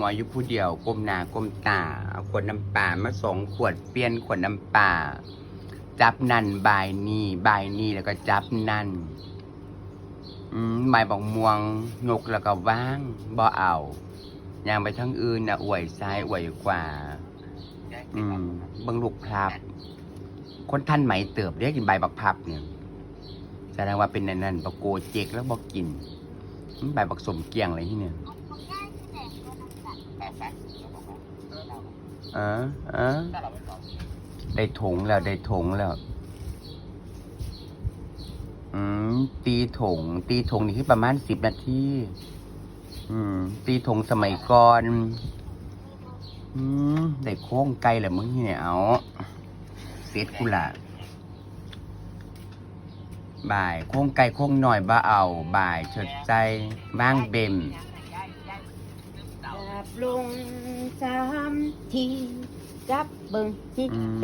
หัวอยู่ผู้เดียวก้มหน้าก้มตาเอาขวดน้ำปลามาสองขวดเปลี่ยนขวดน้ำปลาจับนั่นบายนี่บายนี่แล้วก็จับนั่นอืมใบบอกม่วงงกแล้วก็ว่างบ่เอาอย่างไปทั้งอื่นนะอวยซ้ายอวยขวาอืมบิ่งลูกพลับ คนท่านไหมเติบเรียกกินใบบักพับเนี่ยแสดงว่าเป็นนั่นนั่นบักโกเจกแล้วบอกกินใบบักสมเกียงอะไรที่เนี่ย เออเออได้ถุงแล้วได้ถุงแล้ว อืม ตีถุงตีถุงนี่คือประมาณสิบนาทีอืม ตีถุงสมัยก่อน อืมได้โค้งไกลแหละมึงเนี่ยเอาเสร็จกูละบ่ายโค้งไกลโค้งหน่อยบ้าเอา บ่ายเฉิดใจบ้างเบม ลงสามทีจับเบิ่งที อืม